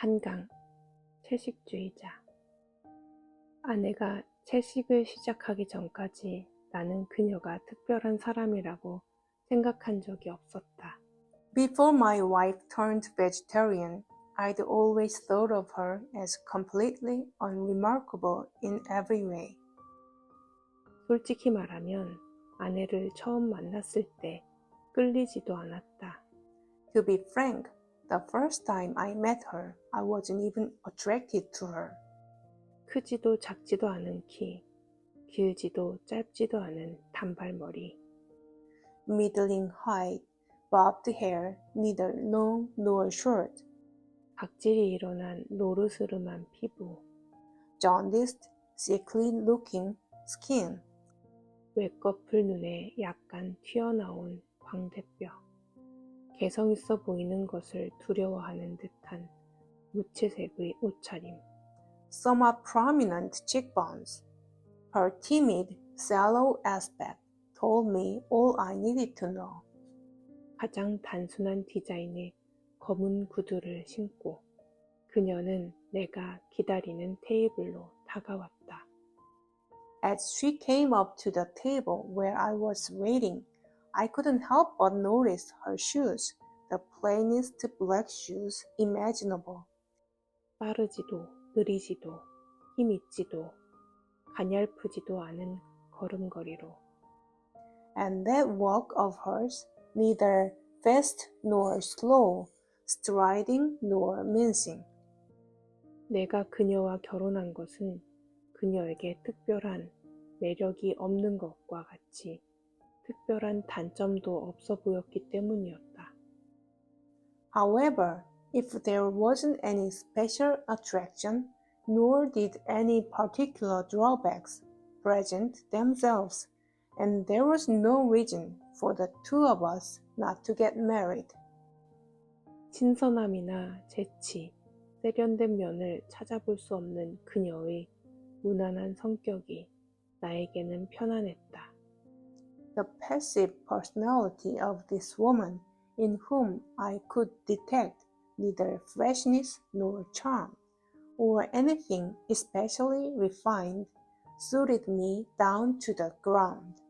한강, 채식주의자. 아내가 채식을 시작하기 전까지 나는 그녀가 특별한 사람이라고 생각한 적이 없었다. Before my wife turned vegetarian, I'd always thought of her as completely unremarkable in every way. 솔직히 말하면 아내를 처음 만났을 때 끌리지도 않았다. To be frank, the first time I met her, I wasn't even attracted to her. 크지도 작지도 않은 키, 길지도 짧지도 않은 단발머리. Middling height, bobbed hair, neither long nor short, 각질이 일어난 노르스름한 피부, jaundiced, sickly looking skin, 외꺼풀 눈에 약간 튀어나온 광대뼈, 개성 있어 보이는 것을 두려워하는 듯한 무채색의 옷차림, somewhat prominent cheekbones. Her timid, sallow aspect told me all I needed to know. 가장 단순한 디자인의 검은 구두를 신고 그녀는 내가 기다리는 테이블로 다가왔다. As she came up to the table where I was waiting, I couldn't help but notice her shoes, the plainest black shoes imaginable. 빠르지도 느리지도 힘 있지도 가냘프지도 않은 걸음걸이로 And that walk of hers, neither fast nor slow, striding nor mincing. 내가 그녀와 결혼한 것은 그녀에게 특별한 매력이 없는 것과 같이 특별한 단점도 없어 보였기 때문이었다. However, if there wasn't any special attraction, nor did any particular drawbacks present themselves, and there was no reason for the two of us not to get married. 신선함이나 재치, 세련된 면을 찾아볼 수 없는 그녀의 무난한 성격이 나에게는 편안했다. The passive personality of this woman, in whom I could detect neither freshness nor charm, or anything especially refined, suited me down to the ground.